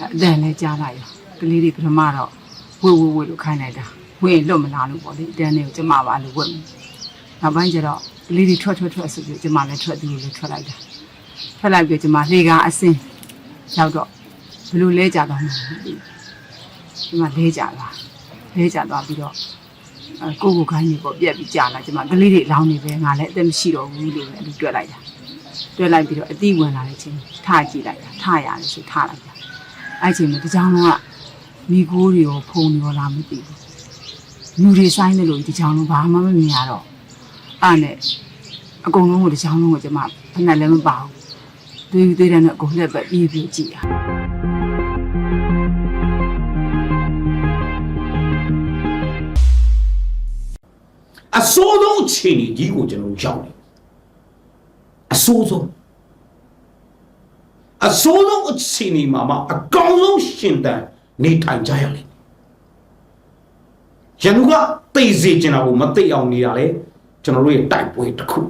အတန်လည်းကြားလိုက်ရောကလေးတွေပထမတော့ဝေဝေဝေလို့ခိုင်းလိုက်တာဝေလွတ်မလားလို့ပေါ့လေအတန်တွေကိုကျမပါလို့ဝတ်မယ်နောက်ပိုင်းကျတော့ကလေးတွေထွက်ထွက်ထွက်ဆိုပြီးကျမလည်းထွက်သူတွေလည်းထွက်လိုက်တာထွက်လိုက်ပြီးကျမလေကားအစင်းရောက်တော့ဘယ်လိုလဲကြတော့မှမသိဘူးကျမလဲကြလာလဲကြသွားပြီးတော့အဲကိုကိုခိုင်းနေပေါ့ပြက်ပြီးကြာလာကျမကလေးတွေလောင်းနေပဲငါလည်းအသက်မရှိတော့ဘူးလို့လည်းအဲ့လိုတွေ့လိုက်တာတွဲလိုက်ပြီးတော့အတိဝင်လာတဲ့ချင်းထားကြည့်လိုက်တာထားရတယ်ဆိုထားလိုက်တာ အဲ့ချိန်မှာတကြောင်လုံးကမိကိုးတွေရောဖုံတွေရောလာမသိဘူးလူတွေဆိုင်တယ်လို့ဒီကြောင်လုံးဘာမှမမြင်ရတော့အဲ့နဲ့အကုန်လုံးကိုဒီကြောင်လုံးကိုကျမဖက်နဲ့လည်းမပါဘူးသွေးသွေးတဲ့နဲ့အကုန်လက်ပဲပြေးပြေးကြည့်တာအစိုးဆုံးအခြေအနေကြီးကိုကျွန်တော်တို့ရောက်နေအစိုးဆုံး အစိုးဆုံးအခြေအနေမှာမှအကောင်းဆုံးရှင်တန်နေထိုင်ကြရလိမ့်မယ်ရန်သူကသိစေချင်တာကိုမသိအောင်နေတာလေကျွန်တော်တို့ရဲ့တိုက်ပွဲတစ်ခုပဲ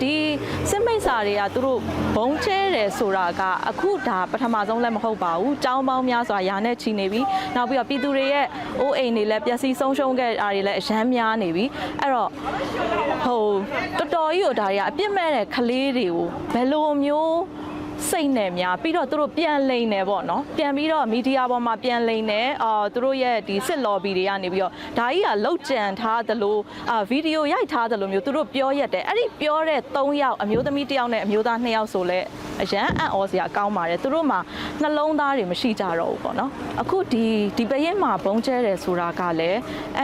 ဒီ စစ်မိတ်စာတွေကသူတို့ဘုံကျဲတယ်ဆိုတာကအခုဒါပထမဆုံးလည်းမဟုတ်ပါဘူး။ចောင်းပေါင်းများစွာယာနဲ့ချီနေပြီ။နောက်ပြီးတော့ပြည်သူတွေရဲ့အိုးအိမ်တွေလည်းပျက်စီးဆုံးရှုံးခဲ့တာတွေလည်းအရမ်းများနေပြီ။အဲ့တော့ဟိုတော်တော်ကြီးကိုဒါတွေကအပြစ်မဲ့တဲ့ကလေးတွေကိုဘယ်လိုမျိုး စိတ်နဲ့များပြီးတော့သူတို့ပြန်လိန်နေပေါ့နော်ပြန်ပြီးတော့မီဒီယာပေါ်မှာပြန်လိန်နေအာသူတို့ရဲ့ဒီစစ် lobby တွေကနေပြီးတော့ဒါကြီးကလောက်ကြံထားသလိုအာဗီဒီယိုရိုက်ထားသလိုမျိုးသူတို့ပြောရက်တယ်အဲ့ဒီပြောတဲ့၃ယောက်အမျိုးသမီးတစ်ယောက်နဲ့အမျိုးသား၂ယောက်ဆိုလဲအရန်အံ့ဩစရာကောင်းပါတယ်သူတို့မှာနှလုံးသားတွေမရှိကြတော့ဘူးပေါ့နော်အခုဒီဒီပရင်မှာဘုံကျဲတယ်ဆိုတာကလည်း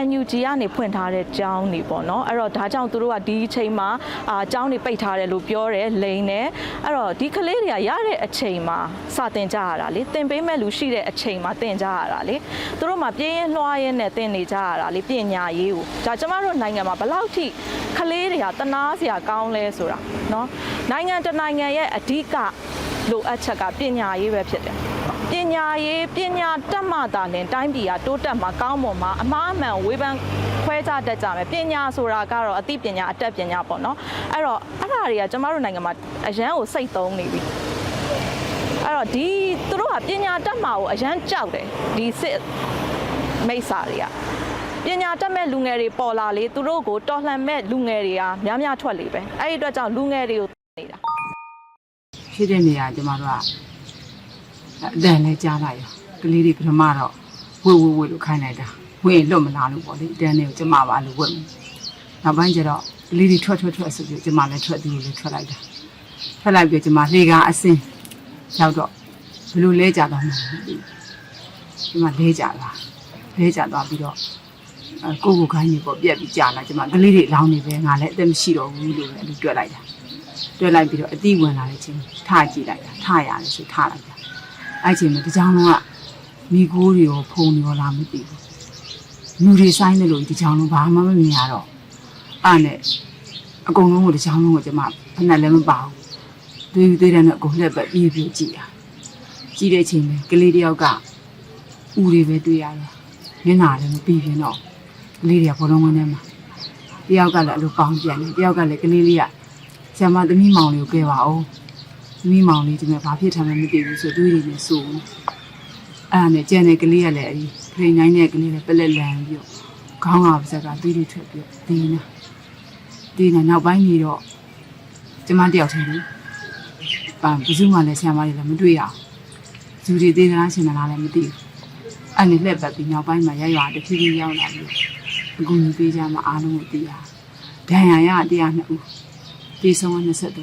NUG ကနေဖွင့်ထားတဲ့ကျောင်းနေပေါ့နော်အဲ့တော့ဒါကြောင့်သူတို့ကဒီအချိန်မှာအာကျောင်းနေပိတ်ထားတယ်လို့ပြောတယ်လိန်တယ်အဲ့တော့ဒီကလေးတွေကရတဲ့အချိန်မှာစတင်ကြရတာလေသင်ပေးမဲ့လူရှိတဲ့အချိန်မှာသင်ကြရတာလေသူတို့မှာပြင်းရင်လွှားရင်နဲ့သင်နေကြရတာလေပညာရေးကိုဒါကျမတို့နိုင်ငံမှာဘယ်လောက်ထိကလေးတွေကတနာစရာကောင်းလဲဆိုတာเนาะနိုင်ငံတစ်နိုင်ငံရဲ့အဓိကလိုအပ်ချက်ကပညာရေးပဲဖြစ်တယ်ပညာရေးပညာတတ်မှသာလင်တိုင်းပြည်ကတိုးတက်မှာကောင်းမွန်မှာအမှားအမှန်ဝေဖန်ခွဲခြားတတ်ကြမယ်ပညာဆိုတာကတော့အသိပညာအတတ်ပညာပေါ့နော်အဲ့တော့အဲ့ဒါတွေကကျမတို့နိုင်ငံမှာအရန်ကိုစိတ်သုံးနေပြီ အဲ့တော့ဒီသူတို့ကပညာတတ်မှာကိုအရန်ကြောက်တယ်ဒီစစ်မိစ္ဆာတွေကပညာတတ်မဲ့လူငယ်တွေပေါ်လာလေသူတို့ကိုတော်လှန်မဲ့လူငယ်တွေကများများထွက်လေပဲအဲ့ဒီအတွက်ကြောင့်လူငယ်တွေကိုနေတာဖြစ်တဲ့နေရာကျမတို့ကအတန်လည်းကြားလိုက်ရောကလေးတွေပထမတော့ဝေဝေဝေလို့ခိုင်းလိုက်တာဝေလွတ်မလားလို့ပေါ့လေအတန်တွေကိုကျမပါလို့ဝတ်မယ်နောက်ပိုင်းကျတော့ကလေးတွေထွက်ထွက်ထွက်ဆိုပြီးကျမလည်းထွက်သူတွေလည်းထွက်လိုက်တာထွက်လိုက်ပြီးကျမလေကားအစင်း ရောက်တော့ဘယ်လိုလဲကြတော့မှမသိဘူးကျမလဲကြလာလဲကြသွားပြီးတော့အဲကိုကိုခိုင်းနေပေါ့ပြက်ပြီးကြာလာကျမကလေးတွေလောင်းနေပဲငါလည်းအသက်မရှိတော့ဘူးလို့လည်းအဲ့လိုတွေ့လိုက်တာတွဲလိုက်ပြီးတော့အတိဝင်လာတဲ့ချင်းထားကြည့်လိုက်တာထားရတယ်ဆိုထားလိုက်တာအဲ့ချိန်မှာဒီကြောင်လုံးကမိကိုးတွေရောဖုံတွေရောလာမသိဘူးလူတွေဆိုင်တယ်လို့ဒီကြောင်လုံးဘာမှမမြင်ရတော့အဲ့နဲ့အကုန်လုံးကိုဒီကြောင်လုံးကိုကျမဖက်နဲ့လည်းမပါဘူး သွေးသွေးတဲ့နဲ့အကုန်လက်ပဲပြေးပြေးကြည့်ရကြည့်တဲ့အချိန်မှာကလေးတယောက်ကဦးတွေပဲတွေ့ရတယ်မျက်နှာလည်းမပြီးပြင်းတော့ကလေးတွေကဘောလုံးဝင်းထဲမှာတယောက်ကလည်းအလိုပေါင်းပြန်တယ်တယောက်ကလည်းကလေးလေးကဆရာမသမီးမောင်လေးကိုကဲပါအောင်သမီးမောင်လေးဒီမှာဘာဖြစ်ထားမှမသိဘူးဆိုတွေးနေနေဆိုအဲ့ဒါနဲ့ကျန်တဲ့ကလေးကလည်းအဲဒီဂရိတ်နိုင်တဲ့ကလေးလည်းပလက်လန်ပြီးတော့ခေါင်းကပါစက်ကတွေးတွေထွက်ပြီးတော့တင်းနေတင်းနေနောက်ပိုင်းကြီးတော့ကျမတယောက်တည်းလေ ပန်ဘယ်သူမှလည်းဆရာမလေးလည်းမတွေ့ရအောင်ဇူတွေသေးသလားရှင်မလားလည်းမသိဘူးအဲ့ဒီလက်ပတ်ပြီးနောက်ပိုင်းမှာရရွာတဖြည်းဖြည်းရောက်လာပြီးအကူကြီးပေးကြမှာအားလုံးကိုသိရဒဏ်ရာရတရားနှစ်ဦးပြေဆုံးက23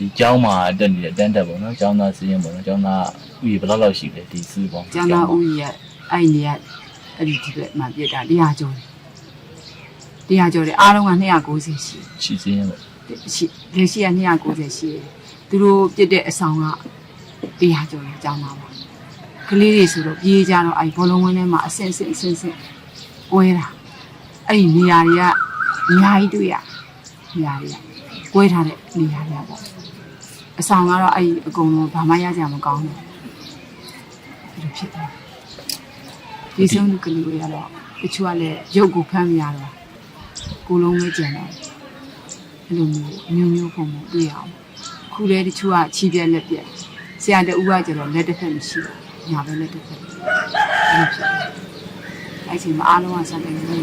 ဒီကျောင်းမှာတက်နေတဲ့တန်းတက်ပေါ့နော်ကျောင်းသားစီးရင်ပေါ့နော်ကျောင်းသားဥယျာဉ်ဘယ်လောက်လောက်ရှိလဲဒီစီးပေါ့ကျန်တာဦးကြီးရဲ့အဲ့နေရအဲ့ဒီဒီဘက်မှာပြစ်တာတရားကျော်တယ်တရားကျော်တယ်အားလုံးက290ရှိရှိစီးရင်ပေါ့ ရှိလက်ရှိက290ရှိတယ်သူတို့ပြစ်တဲ့အဆောင်ကတရားကျော်တယ်ကျောင်းသားပါကလေးတွေဆိုတော့ပြေးကြတော့အဲ့ဘောလုံးဝင်းထဲမှာအဆင့်ဆင့်အဆင့်ဆင့်ကွဲတာအဲ့ဒီနေရာတွေကအများကြီးတွေ့ရနေရာတွေကကွဲထားတဲ့နေရာတွေပေါ့အဆောင်ကတော့အဲ့ဒီအကုန်လုံးဘာမှရကြမကောင်းဘူးဒီလိုဖြစ်တယ်ဒီဆုံးလူကလေးတွေကတော့တချို့ကလည်းရုပ်ကိုဖမ်းမရတော့ကိုကိုလုံးပဲကြံတယ် အဲ့လိုမျိုးအမျိုးမျိုးပုံပုံတွေ့ရအောင်ခုလဲတချို့ကချီးပြက်လက်ပြက်ဆရာတူကကျတော့လက်တစ်ဖက်မရှိဘူးညာပဲလက်တစ်ဖက်အဲ့ဖြစ်အဲ့ဒီမှာအားလုံးကစတဲ့နေနေ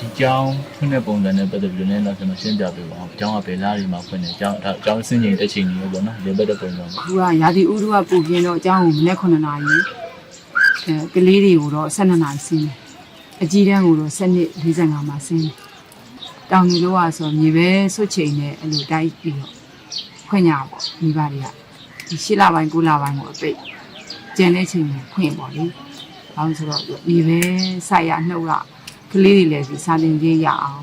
ဒီကျောင်းဖွင့်တဲ့ပုံစံနဲ့ပတ်သက်ပြီးတော့လည်းတော့ကျွန်တော်ရှင်းပြပေးပါအောင်။ကျောင်းကဘယ်လားဒီမှာဖွင့်နေ။ကျောင်းဒါကျောင်းစင်ချိန်တစ်ချိန်နေပေါ့နော်။ဒီဘက်တဲ့ပုံစံ။အခုကရာသီဥတုကပူပြင်းတော့ကျောင်းကိုမနေ့9နာရီအဲကလေးတွေကိုတော့12နာရီဆင်းတယ် အကြီးတန်းကိုတော့7နှစ်45မှာဆင်းတယ်တောင်ကြီးလို့ကဆိုမြေပဲဆွတ်ချိန်နဲ့အဲ့လိုတိုက်ပြီးတော့ခွင့်ရပေါ့မိဘတွေကဒီ8လပိုင်း9လပိုင်းကိုအပိတ်ကျန်တဲ့ချိန်မှာခွင့်ပေါ့လေဘာလို့ဆိုတော့မြေပဲစိုက်ရနှုတ်ရကလေးတွေလည်းဒီစာသင်ပြေးရအောင်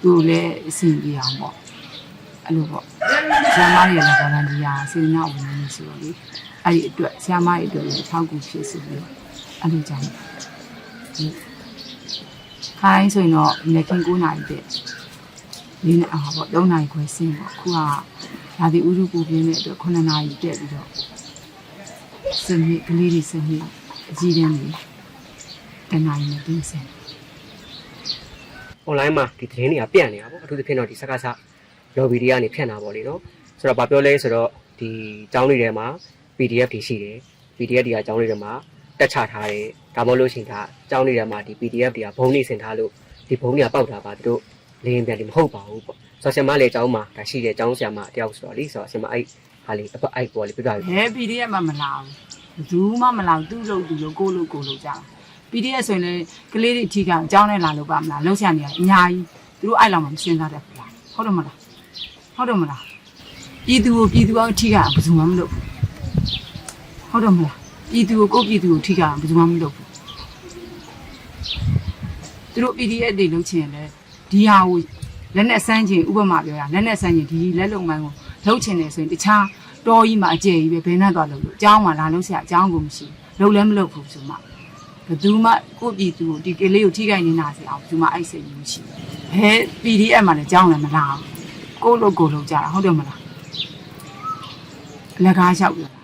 သူတို့လည်းအဆင်ပြေအောင်ပေါ့အဲ့လိုပေါ့ဆရာမတွေလည်းဗော်လန်တီယာစေနာဝင်နေဆိုတော့လေအဲ့ဒီအတွက်ဆရာမတွေအတွက်လည်းထောက်ကူဖြစ်စီပြီးတော့အဲ့လိုကြောင့်ဒီ ခိုင်းဆိုရင်တော့လက်ခင်9နာရီတဲ့လေးနဲ့အာပေါ့3နာရီခွဲဆင်းပေါ့ခုကရာသီဥတုပူပြင်းတဲ့အတွက်9နာရီတက်ပြီးတော့စနစ်ကလေးတွေစနစ်အကြီးတန်းတွေတနာရီနဲ့တင်းစင် online မှာဒီသတင်းတွေကပြန့်နေတာပေါ့အထူးသဖြင့်တော့ဒီစကားစ lobby တွေကနေဖြန့်တာပေါ့လေနော်ဆိုတော့ဗာပြောလဲဆိုတော့ဒီចောင်းတွေထဲမှာ PDF တွေရှိတယ် PDF တွေကចောင်းတွေထဲမှာ တက်ချထားတယ်ဒါမှမဟုတ်လို့ရှိရင်ဒါအကြောင်းတွေထဲမှာဒီ PDF တွေကဘုံနေဆင်ထားလို့ဒီဘုံတွေကပေါက်တာပါသူတို့လင်းပြန်တယ်မဟုတ်ပါဘူးပေါ့ဆိုတော့ဆင်မလေးအကြောင်းမှာဒါရှိတယ်အကြောင်းဆရာမတယောက်ဆိုတော့လीဆိုတော့ဆင်မအဲ့ဟာလေးအပအိုက်ပေါ်လေးပြပြပြီဟဲ PDF မှမလာဘူးဘူးမှမလာသူ့လို့သူ့လို့ကိုလို့ကိုလို့ကြာ PDF ဆိုရင်လည်းကလေးတွေအထီးကအကြောင်းနဲ့လာလို့ပါမလားလုံးဆရာနေရအများကြီးသူတို့အဲ့လောက်မှမစဉ်းစားတတ်ဘူးလားဟုတ်တယ်မလားဟုတ်တယ်မလားပြည်သူကိုပြည်သူအောင်အထီးကဘယ်သူမှမလုပ်ဘူးဟုတ်တယ်မလား ပြည်သူကိုကိုယ့်ပြည်သူကိုအထီးကဘယ်သူမှမလုပ်ဘူးသူတို့ PDF တွေလုပ်ချင်ရင်လေဒီဟာကိုလက်နဲ့ဆန်းချင်ဥပမာပြောရလက်နဲ့ဆန်းချင်ဒီလက်လုံမိုင်းကိုလုပ်ချင်တယ်ဆိုရင်တခြားတော်ကြီးမှာအကျယ်ကြီးပဲဘယ်နဲ့သွားလုပ်လို့အကြောင်းမှလာလို့ဆရာအကြောင်းကိုမရှိဘူးလုပ်လည်းမလုပ်ဘူးဆိုမှဘယ်သူမှကိုယ့်ပြည်သူကိုဒီကလေးကိုထိခိုက်နေတာစီအောင်ဘယ်သူမှအဲ့စိတ်မျိုးမရှိဘူးဘယ် PDF မှာလည်းကြောင်းလည်းမလာဘူးကိုယ့်လိုကိုယ်လိုကြတာဟုတ်တယ်မလားအလကားလျှောက်ပြော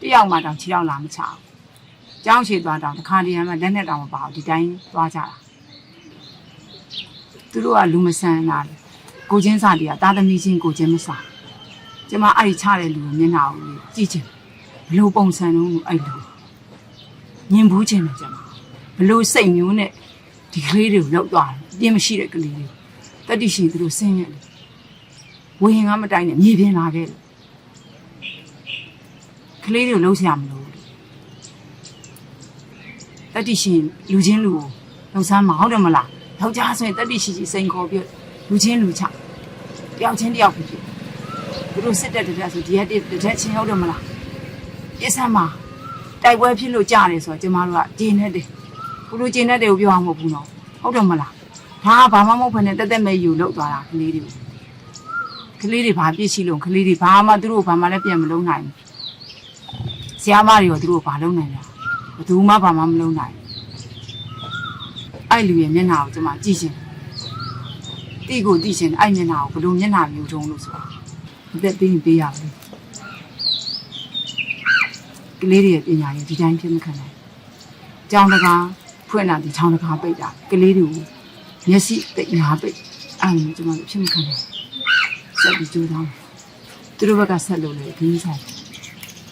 တာတယောက်မှတောင်ခြေထောက်လာမချအောင်ကြောင်းချေသွားတောင်တစ်ခါတည်းမှလက်နဲ့တောင်မပါဘူးဒီတိုင်းသွားကြတာသူတို့ကလူမဆန်တာလေကိုချင်းစာတွေကတာသမီချင်းကိုချင်းမစားကျမအဲ့ဒီချတဲ့လူကိုမျက်နှာကိုကြည့်ချင်ဘလို့ပုံစံတော့အဲ့လိုညင်ဘူးခြင်းနဲ့ကြမှာဘလို့စိတ်မျိုးနဲ့ဒီကလေးတွေကိုလောက်သွားတယ်ပြင်းမရှိတဲ့ကလေးတွေတတိရှိသူတို့ဆင်းရဲတယ်ဝေဟင်ကမတိုင်းနဲ့မြေပြင်လာခဲ့တယ် ကလေးတွေကိုလှုပ်ရှားမလို့တတိရှိလူချင်းလူကိုလှုပ်ရှားမဟုတ်တယ်မလားယောက်ျားဆိုရင်တတိရှိရှိစိန်ခေါ်ပြီးလူချင်းလူချတယောက်ချင်းတယောက်ဖြစ်ဖြစ်သူတို့စစ်တက်တက်ဆိုဒီရက်တစ်တက်ချင်းဟုတ်တယ်မလားပြစ်ဆမ်းမှာတိုက်ပွဲဖြစ်လို့ကြားတယ်ဆိုတော့ကျမတို့ကဂျင်းနဲ့တယ်ဘလို့ဂျင်းနဲ့တယ်ကိုပြောအောင်မဟုတ်ဘူးနော်ဟုတ်တယ်မလားဒါကဘာမှမဟုတ်ဘဲနဲ့တက်တက်မဲ့ယူလောက်သွားတာကလေးတွေကလေးတွေဘာပြစ်ရှိလို့ကလေးတွေဘာမှသူတို့ဘာမှလည်းပြန်မလုံးနိုင်ဘူး ဆရာမတွေရောသူတို့ဘာလုံးနိုင်လဲဘယ်သူမှဘာမှမလုံးနိုင်အဲ့လူရဲ့မျက်နှာကိုကျမကြည့်ရှင်တိကိုတိရှင်အဲ့မျက်နှာကိုဘလို့မျက်နှာမျိုးတုံးလို့ဆိုတာအသက်ပေးရင်ပေးရဘူးကလေးတွေရဲ့ပညာရေးဒီတိုင်းဖြစ်မခံနိုင်။ကြောင်တကားဖွင့်လာဒီချောင်းတကားပိတ်တာကလေးတွေကိုမျက်စိပိတ်ညာပိတ်အဲ့လိုကျွန်တော်တို့ဖြစ်မခံနိုင်။ဆက်ပြီးကြိုးစားမယ်။သူတို့ဘက်ကဆက်လို့လေဒီဆိုင်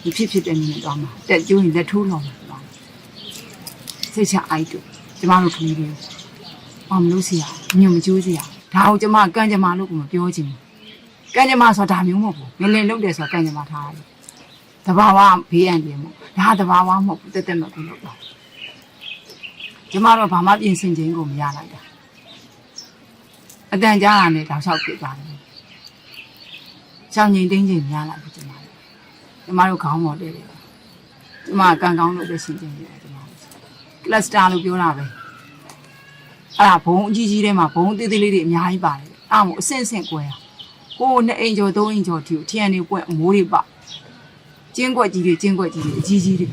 ဒီဖြစ်ဖြစ်တဲ့နည်းနဲ့သွားမှာတက်ကျိုးရင်လက်ထိုးလောင်မှာသွား။စိတ်ချအိုက်တို့ကျမတို့ကလေးတွေအောင်မလို့စီရညွန်မကြိုးစီရဒါကိုကျမကန်းကျမလို့ကမပြောချင်ဘူး။ကန်းကျမဆိုတာဒါမျိုးမဟုတ်ဘူး။ငလင်လုံးတယ်ဆိုတာကန်းကျမထားတယ်။တဘာဝဘေးအန္တရာယ်မို့ဒါတဘာဝမဟုတ်ဘူးတက်တက်မဲ့ကိုလို့တော့ကျမတို့ဘာမှပြင်ဆင်ခြင်းကိုမရလိုက်တာအတန်ကြားတာနဲ့တောက်လျှောက်ပြစ်သွားတယ်ရှောင်းငိမ့်တင်းခြင်းများလာပြီကျမတို့ ကျမတို့ခေါင်းပေါ်တည်းတယ်ကျမကံကောင်းလို့ပဲရှင်းခြင်းရတယ်ကျမတို့ကလစတာလို့ပြောတာပဲအဲ့ဒါဘုံအကြီးကြီးထဲမှာဘုံသေးသေးလေးတွေအများကြီးပါတယ်အဲ့မို့အဆင့်ဆင့်ကွဲတာကိုယ်နဲ့အိမ်ကျော်သုံးအိမ်ကျော်တီကိုထရန်နေပွင့်အမိုးတွေပကျင်းကွက်ကြီးတွေကျင်းကွက်ကြီးတွေအကြီးကြီးတွေ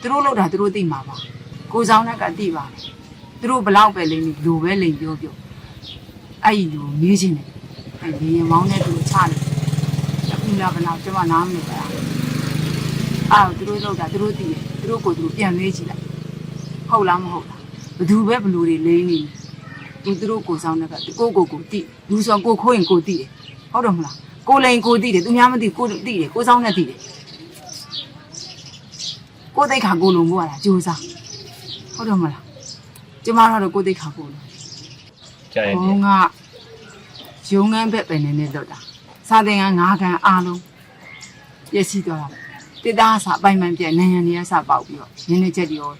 သူတို့လောက်တာသူတို့သိမှာပါကိုဆောင်ကသိပါတယ်သူတို့ဘလောက်ပဲလိမ့်လို့လိုပဲလိမ့်ပြောပြောအဲ့ဒီလိုမေးခြင်းတယ်အဲ့ဒီရင်မောင်းတဲ့သူချတယ် အခုလာဘလောက်ကျမနားမလို့ပါအဲ့သူတို့လောက်တာသူတို့သိတယ်သူတို့ကိုယ်သူတို့ပြန်မေးကြည့်လိုက်ဟုတ်လားမဟုတ်လားဘယ်သူပဲဘလူတွေလိမ့်နေသူသူတို့ကိုဆောင်တဲ့ကကိုကိုကိုတိလူဆောင်ကိုခိုးရင်ကိုတိတယ်ဟုတ်တယ်မလားကိုလိန်ကိုတိတယ်သူများမသိကိုတိတယ်ကိုဆောင်နဲ့တိတယ်ကိုသိခါကိုလုံကိုရတာကြိုးစားဟုတ်တယ်မလားကျမတို့ကိုသိခါကိုလုံကြာရင်ဘုံကရုံငန်းဘက်ပဲနေနေတော့တာ စာသင်ကငါးခန်းအားလုံးပြည့်စည်သွားတာတစ်သားစာပိုင်ပိုင်ပြည့်နိုင်ရန်နေရစပေါက်ပြီးတော့ရင်းနေချက်တွေရော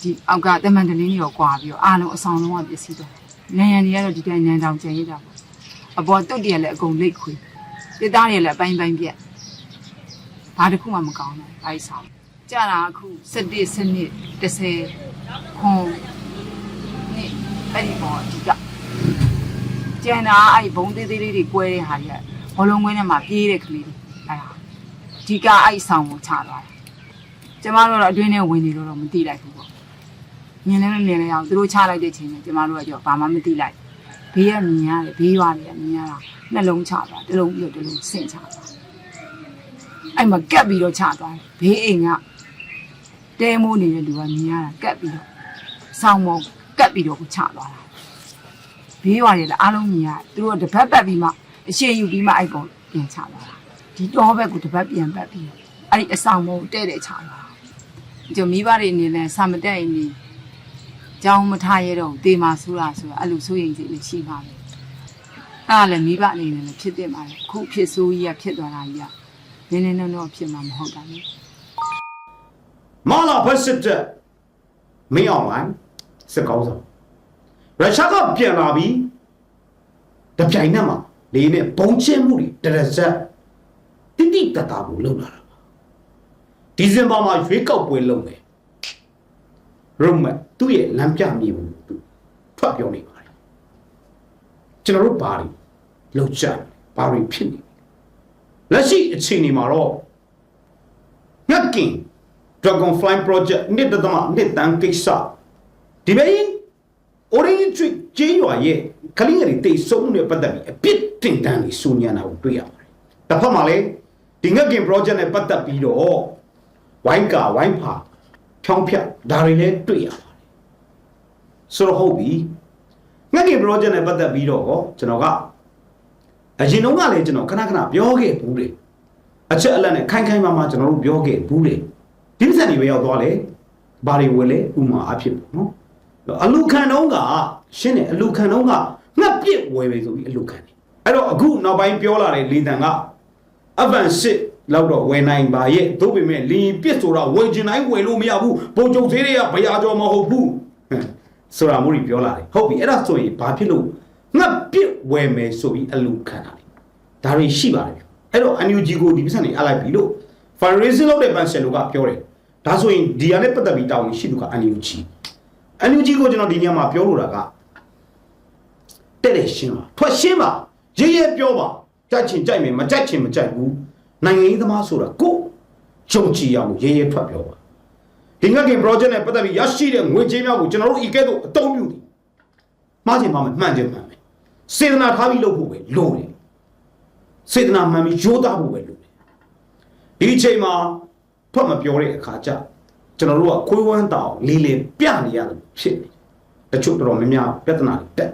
ဒီအောက်ကတမန်တလင်းတွေရောကွာပြီးတော့အားလုံးအဆောင်လုံးကပြည့်စည်သွားနိုင်ရန်နေရတော့ဒီတိုင်းနန်းတောင်ကျန်ရတာပေါ့အပေါ်တုတ်တရလည်းအကုန်လိတ်ခွေတစ်သားတွေလည်းပိုင်ပိုင်ပြည့်ဘာတစ်ခုမှမကောင်းဘူးအဲဒီဆောင်ကြတာအခု7စနစ်30ခွန်နှစ်အဲ့ဒီပေါ်အဓိကကျန်တာအဲ့ဒီဘုံသေးသေးလေးတွေကွဲတဲ့ဟာကြီးက ဘောလုံးကွင်းထဲမှာပြေးတဲ့ကလေးတွေအဲ့ဒါဒီကအဲ့ဒီဆောင်ကိုချသွားတယ်ကျမတို့တော့အတွင်းထဲဝင်နေလို့တော့မသိလိုက်ဘူးပေါ့မြင်လည်းမမြင်လည်းအောင်သူတို့ချလိုက်တဲ့ချိန်မှာကျမတို့ကကြောဘာမှမသိလိုက်ဘေးကမြင်ရတယ်ဘေးရွာတွေကမြင်ရတာနှလုံးချသွားတစ်လုံးပြီးတော့တစ်လုံးဆင့်ချသွားအဲ့မှာကက်ပြီးတော့ချသွားတယ်ဘေးအိမ်ကတဲမိုးနေတဲ့လူကမြင်ရတာကက်ပြီးတော့ဆောင်းမောကက်ပြီးတော့ကိုချသွားတာဘေးရွာတွေလည်းအားလုံးမြင်ရတယ်သူတို့ကတပတ်ပတ်ပြီးမှ အရှိန်ယူပြီးမှအဲ့ကောင်ပြန်ချလာတာဒီတော့ဘက်ကိုတပတ်ပြန်ပတ်ပြီးအဲ့ဒီအဆောင်မို့တဲ့တဲ့ချလာတာဒီမိဘတွေအနေနဲ့စာမတက်ရင်ဒီကြောင်းမထားရတော့တေမာဆူတာဆိုတော့အဲ့လိုစိုးရင်စိတ်လည်းရှိပါမယ်အဲ့ဒါလည်းမိဘအနေနဲ့လည်းဖြစ်တင်ပါတယ်ခုဖြစ်ဆိုးကြီးကဖြစ်သွားတာကြီးကနည်းနည်းတော့တော့ဖြစ်မှာမဟုတ်တာလေမာလာဖက်စစ်တပ်မင်းအောင်လိုင်းစစ်ကောင်းဆောင်ရုရှားကပြန်လာပြီးတပြိုင်နက်မှာ လေနဲ့ဘုံချင်းမှုတွေတရဇက်တိတိတတ်တာကိုလုပ်လာတာပါဒီဇင်ဘာမှာရွေးကောက်ပွဲလုပ်မယ်ရုံးမသူ့ရဲ့လမ်းပြမြေကိုသူထွက်ပြောနေပါတယ်ကျွန်တော်တို့ဘာတွေလောက်ကြဘာတွေဖြစ်နေလဲလက်ရှိအခြေအနေမှာတော့ငက်ကင် Dragonfly Project နှစ်တသမနှစ်တန်းကိစ္စဒီဘေး Orange Tree ကျေးရွာရဲ့ကလေးငယ်တွေတိတ်ဆုံးနဲ့ပတ်သက်ပြီးအပြစ် တင်တန်းတွေစူညံတာကိုတွေ့ရပါတယ်။တစ်ဖက်မှာလည်းဒီငက်ကင် project နဲ့ပတ်သက်ပြီးတော့ဝိုင်းကာဝိုင်းဖာဖြောင်းဖြတ်ဒါတွေလည်းတွေ့ရပါတယ်။ဆိုတော့ဟုတ်ပြီငက်ကင် project နဲ့ပတ်သက်ပြီးတော့ကျွန်တော်ကအရင်တုန်းကလည်းကျွန်တော်ခဏခဏပြောခဲ့ဘူးတယ်။အချက်အလက်နဲ့ခိုင်ခိုင်မာမာကျွန်တော်တို့ပြောခဲ့ဘူးတယ်။ဒီပစံတွေပဲရောက်သွားလေ။ဘာတွေဝယ်လဲဥမာအဖြစ်ပေါ့နော်။အလူခံတော့ကရှင်းတယ်အလူခံတော့ကငှက်ပြစ်ဝယ်ပဲဆိုပြီးအလူခံတယ် အဲ့တော့အခုနောက်ပိုင်းပြောလာတဲ့လေတန်ကအဗန်စစ်လောက်တော့ဝယ်နိုင်ပါရဲ့သို့ပေမဲ့လီပစ်ဆိုတာဝယ်ချင်တိုင်းဝယ်လို့မရဘူးပုံကြုံသေးတွေကဘရာကျော်မဟုတ်ဘူးဟမ်ဆိုတာမျိုးကြီးပြောလာတယ်ဟုတ်ပြီအဲ့ဒါဆိုရင်ဘာဖြစ်လို့ငှက်ပြစ်ဝယ်မယ်ဆိုပြီးအလူခံတာလေဒါတွေရှိပါတယ်အဲ့တော့ NUG ကိုဒီပစ္စံတွေအလိုက်ပြီလို့ fundraising လုပ်တဲ့ pension တို့ကပြောတယ်ဒါဆိုရင်ဒီရနဲ့ပတ်သက်ပြီးတောင်းရင်ရှိသူက NUG NUG ကိုကျွန်တော်ဒီညမှာပြောလို့တာကတဲ့တဲ့ရှင်းပါထွက်ရှင်းပါ ရေးရဲပြောပါကြိုက်ချင်ကြိုက်မယ်မကြိုက်ချင်မကြိုက်ဘူးနိုင်ငံရေးသမားဆိုတာကိုကြုံကြည်အောင်ရေးရဲထွက်ပြောပါဒီငါကင် project နဲ့ပတ်သက်ပြီးရရှိတဲ့ငွေကြေးများကိုကျွန်တော်တို့ဤကဲ့သို့အသုံးပြုသည်မှားချင်ပါမယ်မှန်ချင်မှန်မယ်စေတနာထားပြီးလုပ်ဖို့ပဲလိုတယ်စေတနာမှန်ပြီးရိုးသားဖို့ပဲလိုတယ်ဒီအချိန်မှာထွက်မပြောတဲ့အခါကျကျွန်တော်တို့ကခွေးဝမ်းတောင်လေးလေးပြနေရတယ်ဖြစ်နေတချို့တော်တော်များများပြဿနာတွေတက်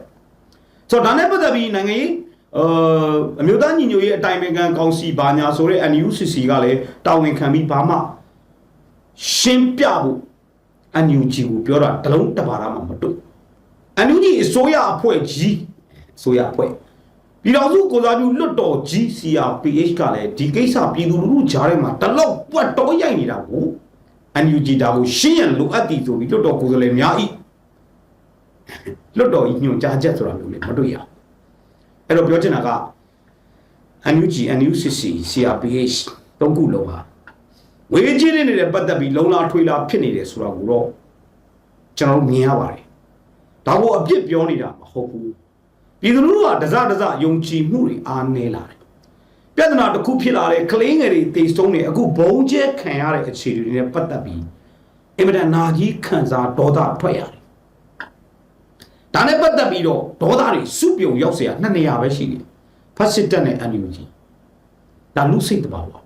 ဆိုတော့ဒါနဲ့ပတ်သက်ပြီးနိုင်ငံရေး အာအမျိုးသားညီညွတ်ရေးအတိုင်ပင်ခံကောင်စီဘာညာဆိုတဲ့ NUCC ကလည်းတာဝန်ခံပြီးဘာမှရှင်းပြဖို့ NUG ကိုပြောတာတလုံးတပါးမှမတွေ့ NUG အစိုးရအဖွဲ့ကြီးအစိုးရအဖွဲ့ပြည်တော်စုကိုစားပြုလွတ်တော်ကြီး CRPH ကလည်းဒီကိစ္စပြည်သူလူထုကြားထဲမှာတလောက်ပွတ်တော်ရိုက်နေတာကို NUG ဒါကိုရှင်းရန်လိုအပ်သည်ဆိုပြီးလွတ်တော်ကိုယ်စားလှယ်များဤလွတ်တော်ဤညွှန်ကြားချက်ဆိုတာမျိုးလည်းမတွေ့ရဘူး အဲ့တော့ပြောချင်တာက NUG NUCC CRPH သုံးခုလုံးဟာဝေကြီးနေနေတဲ့ပတ်သက်ပြီးလုံလာထွေလာဖြစ်နေတယ်ဆိုတာကိုတော့ကျွန်တော်တို့မြင်ရပါတယ်ဒါကိုအပြစ်ပြောနေတာမဟုတ်ဘူးပြည်သူလူထုကတစတစယုံကြည်မှုတွေအားနည်းလာတယ်ပြဿနာတစ်ခုဖြစ်လာတဲ့ကလေးငယ်တွေတိတ်ဆုံးနေအခုဘုံကျဲခံရတဲ့အခြေအနေတွေနဲ့ပတ်သက်ပြီးအင်မတန်နာကြီးခံစားဒေါသထွက်ရတယ် ဒါနဲ့ပတ်သက်ပြီးတော့ဒေါသတွေစုပြုံရောက်เสียနှစ်နေရာပဲရှိတယ်ဖတ်စစ်တက်နဲ့ NUG ဒါလူစိတ်တဘာဝပဲ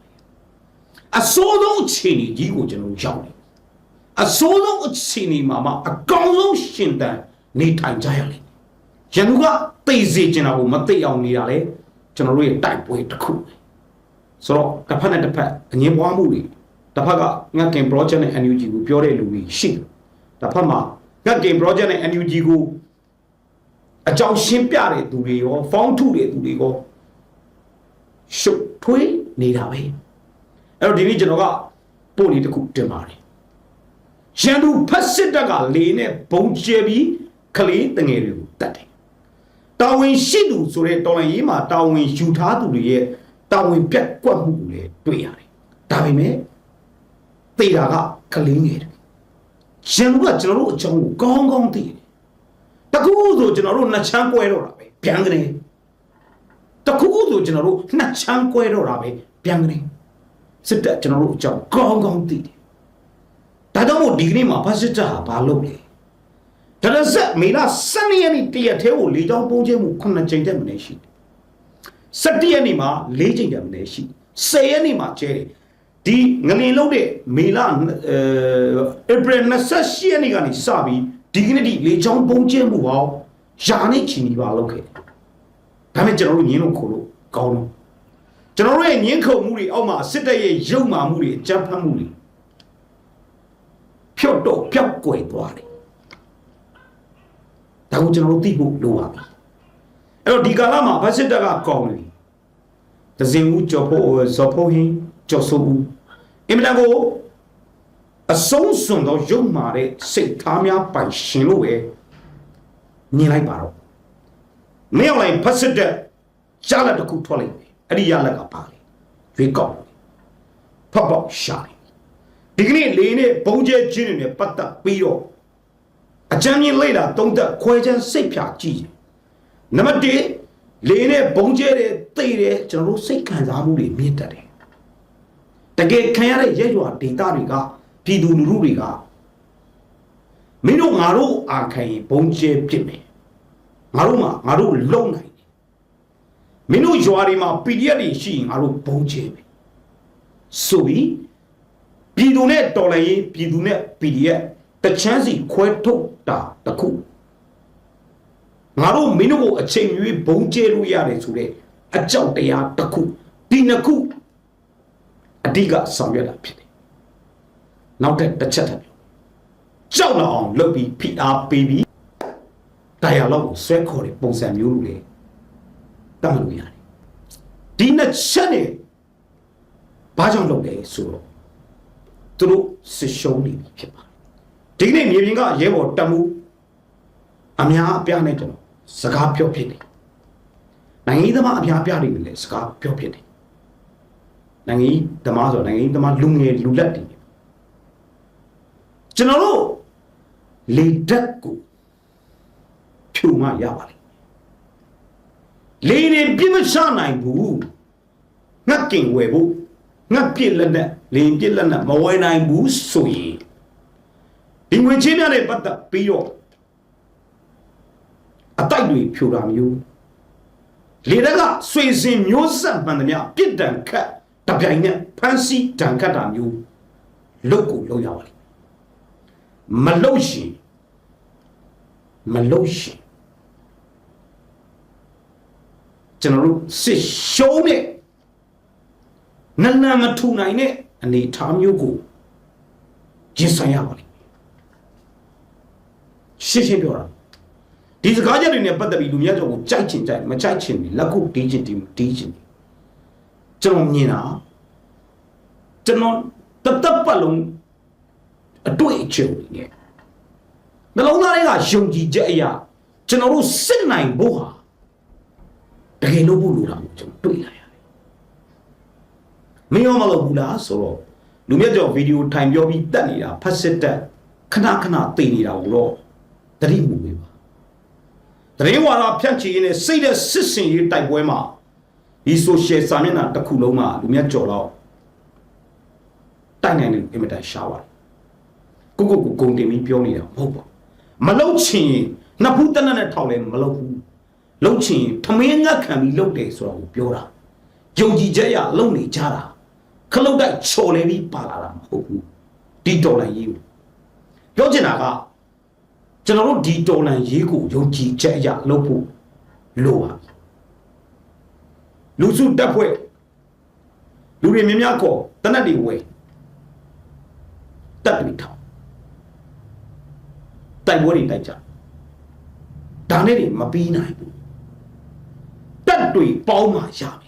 အစိုးဆုံးအခြေအနေကြီးကိုကျွန်တော်ရောက်နေ အစိုးဆုံးအခြေအနေမှာမှအကောင်းဆုံးရှင်တန်နေထိုင်ကြရလိမ့်မယ်ရန်သူကသိစေချင်တာကိုမသိအောင်နေတာလေကျွန်တော်တို့ရဲ့တိုက်ပွဲတစ်ခုပဲဆိုတော့တစ်ဖက်နဲ့တစ်ဖက်အငင်းပွားမှုတွေတစ်ဖက်ကငတ်ကင် project နဲ့ NUG ကိုပြောတဲ့လူတွေရှိတယ်တစ်ဖက်မှာငတ်ကင် project နဲ့ NUG ကို အကြောင်းရှင်းပြတဲ့သူတွေရောဖောင်းထုတဲ့သူတွေရောရှုပ်ထွေးနေတာပဲအဲ့တော့ဒီနေ့ကျွန်တော်ကပို့လေးတစ်ခုတင်ပါတယ်ရန်သူဖက်စစ်တပ်ကလေနဲ့ဘုံကျဲပြီးကလေးတငယ်တွေကိုတတ်တယ်တာဝန်ရှိသူဆိုတဲ့တော်လိုင်းရေးမှာတာဝန်ယူထားသူတွေရဲ့တာဝန်ပြတ်ကွက်မှုကိုလည်းတွေ့ရတယ်ဒါပေမဲ့တေတာကကလေးငယ်တွေရန်သူကကျွန်တော်တို့အကြောင်းကိုကောင်းကောင်းသိတယ် တကူဆိုကျွန်တော်တို့နှစ်ချမ်းကွဲတော့တာပဲပြန်ကနေတကူဆိုကျွန်တော်တို့နှစ်ချမ်းကွဲတော့တာပဲပြန်ကနေစစ်တပ်ကျွန်တော်တို့အကြောင်းကောင်းကောင်းသိတယ်ဒါကြောင့်မို့ဒီကနေ့မှာဖတ်စစ်တပ်ဟာဘာလုပ်လဲဒါရဆက်မေလာ12ရက်နေ့တရက်သေးကိုလေကြောင်းပုံကျဲမှု9ကြိမ်တက်မနေရှိတယ်17ရက်နေ့မှာ4ကြိမ်တက်မနေရှိ10ရက်နေ့မှာကျဲတယ်ဒီငလင်လုံးတဲ့မေလာအဲဧပြီ28ရက်နေ့ကနေစပြီး ဒီကနေ့ဒီလေကြောင်းပုံကျဲမှုပေါင်းယာနဲ့ချီနီပါလုပ်ခဲ့တယ်ဒါပေမဲ့ကျွန်တော်တို့ညင်းလို့ခိုးလို့ကောင်းတော့ကျွန်တော်တို့ရဲ့ညင်းခုန်မှုတွေအောက်မှာစစ်တပ်ရဲ့ရုပ်မာမှုတွေအကြမ်းဖက်မှုတွေဖြော့တော့ပျောက်ကွယ်သွားတယ်ဒါကိုကျွန်တော်တို့သိဖို့လိုပါပြီအဲ့တော့ဒီကာလမှာဗတ်စစ်တပ်ကကောင်းတယ်ဒဇင်ဦးကျော်ဖို့ဇော်ဖို့ဟင်းကျော်စိုးဦးအင်မတန်ကို အဆုံးစွန်သောရုပ်မာတဲ့စိတ်သားများပိုင်ရှင်လို့ပဲမြင်လိုက်ပါတော့မင်းအောင်လိုက်ဗတ်စစ်တပ်ရလက်တစ်ခုထွက်လိုက်တယ်အဲ့ဒီရလက်ကပါလေရွေးကောက်ဖတ်ပေါက်ရှာတယ်ဒီကနေ့လေနဲ့ဘုံကျဲချင်းတွေနဲ့ပတ်သက်ပြီးတော့အကြမ်းမြင်လိုက်တာတုံးသက်ခွဲချမ်းစိတ်ဖြာကြည့်နံပါတ်1လေနဲ့ဘုံကျဲတဲ့သိတဲ့ကျွန်တော်တို့စိတ်ခံစားမှုတွေမြင့်တက်တယ်တကယ်ခံရတဲ့ရက်ရွာဒေတာတွေက ပြည်သူလူထုတွေကမင်းတို့ငါတို့အာခံရင်ဘုံကျဲဖြစ်မယ်ငါတို့မှငါတို့လုံနိုင်တယ်မင်းတို့ရွာတွေမှာ PDF တွေရှိရင်ငါတို့ဘုံကျဲမယ်ဆိုပြီးပြည်သူနဲ့တော်လှန်ရေးပြည်သူနဲ့ PDF တချမ်းစီခွဲထုတ်တာတခုငါတို့မင်းတို့ကိုအချိန်ရွေးဘုံကျဲလို့ရတယ်ဆိုတဲ့အကြောက်တရားတခုဒီနှစ်ခုအဓိကဆောင်ရွက်တာဖြစ်တယ် နောက်တဲ့တစ်ချက်ထပ်ပြောကြောက်လာအောင်လုပ်ပြီးဖိအားပေးပြီးတရားလောက်ကိုဆွဲခေါ်တဲ့ပုံစံမျိုးလိုလေတတ်မှတ်လို့ရတယ်ဒီနှစ်ချက်နဲ့ဘာကြောင့်လုပ်လဲဆိုတော့သူတို့စစ်ရှုံးနေပြီဖြစ်ပါတယ်ဒီနေ့မြေပြင်ကရဲဘော်တက်မှုအများအပြားနဲ့ကျွန်တော်စကားပြောဖြစ်တယ်နိုင်ငံရေးသမားအများအပြားတွေလည်းစကားပြောဖြစ်တယ်နိုင်ငံရေးသမားဆိုနိုင်ငံရေးသမားလူငယ်လူလက်တွေ ကျွန်တော်တို့လေတက်ကိုဖြူမှရပါလိမ့်လေနေပြစ်မချနိုင်ဘူးငတ်ကင်ဝယ်ဖို့ငတ်ပြစ်လက်နဲ့လေပြစ်လက်နဲ့မဝယ်နိုင်ဘူးဆိုရင်ဒီငွေချင်းများနဲ့ပတ်သက်ပြီးတော့အတိုက်တွေဖြူတာမျိုးလေတက်ကဆွေစဉ်မျိုးဆက်မှန်သမျှပြစ်ဒဏ်ခတ်တပြိုင်နက်ဖမ်းဆီးဒဏ်ခတ်တာမျိုးလုတ်ကိုလုတ်ရပါလိမ့် မလုတ်ရှင်မလုတ်ရှင်ကျွန်တော်တို့စစ်ရှုံးတဲ့နလန်မထူနိုင်တဲ့အနေအထားမျိုးကိုရင်ဆိုင်ရပါလိမ့်ရှင်းရှင်းပြောတာဒီစကားချက်တွေနဲ့ပတ်သက်ပြီးလူများကြောင့်ကိုကြိုက်ချင်ကြိုက်မကြိုက်ချင်ဘူးလက်ခုတီးချင်တီးတီးချင်တယ်ကျွန်တော်မြင်တာကျွန်တော်တသက်ပတ်လုံး အတွေ့အကြုံတွေနဲ့နှလုံးသားတွေကယုံကြည်ချက်အရာကျွန်တော်တို့စစ်နိုင်ဖို့ဟာတကယ်လို့ဖို့လိုတာကိုကျွန်တော်တွေ့လာရတယ်မင်းရောမလုပ်ဘူးလားဆိုတော့လူမြတ်ကျော်ဗီဒီယိုထိုင်ပြောပြီးတက်နေတာဖတ်စစ်တက်ခဏခဏသိနေတာကိုတော့တတိမူပေးပါတရင်ဝါဒဖြန့်ချီရင်းနဲ့စိတ်တဲ့စစ်စင်ရေးတိုက်ပွဲမှာဒီ social စာမျက်နှာတစ်ခုလုံးမှာလူမြတ်ကျော်တော့တိုက်နိုင်တယ်အင်မတန်ရှားပါတယ် ကိုကိုကိုဂုံတင်ပြီးပြောနေတာမဟုတ်ပါဘူးမလုံချင်နှစ်ဖူးတနက်နဲ့ထောက်လဲမလုံဘူးလုံချင်ထမင်းငတ်ခံပြီးလုံတယ်ဆိုတော့ပြောတာယုံကြည်ချက်ရလုံနေကြတာခလုတ်တိုက်ချော်လဲပြီးပါလာတာမဟုတ်ဘူးဒီဒေါ်လာကြီးကိုပြောချင်တာကကျွန်တော်တို့ဒီတော်လန်ရေးကိုယုံကြည်ချက်အရလုပ်ဖို့လိုပါလူစုတက်ဖွဲ့လူတွေများများကောတနတ်တွေဝယ်တက်တွေထောင် တိုက်ပွဲတွေတိုက်ကြဒါနဲ့တွေမပြီးနိုင်ဘူးတက်တွေပေါင်းမှရမယ်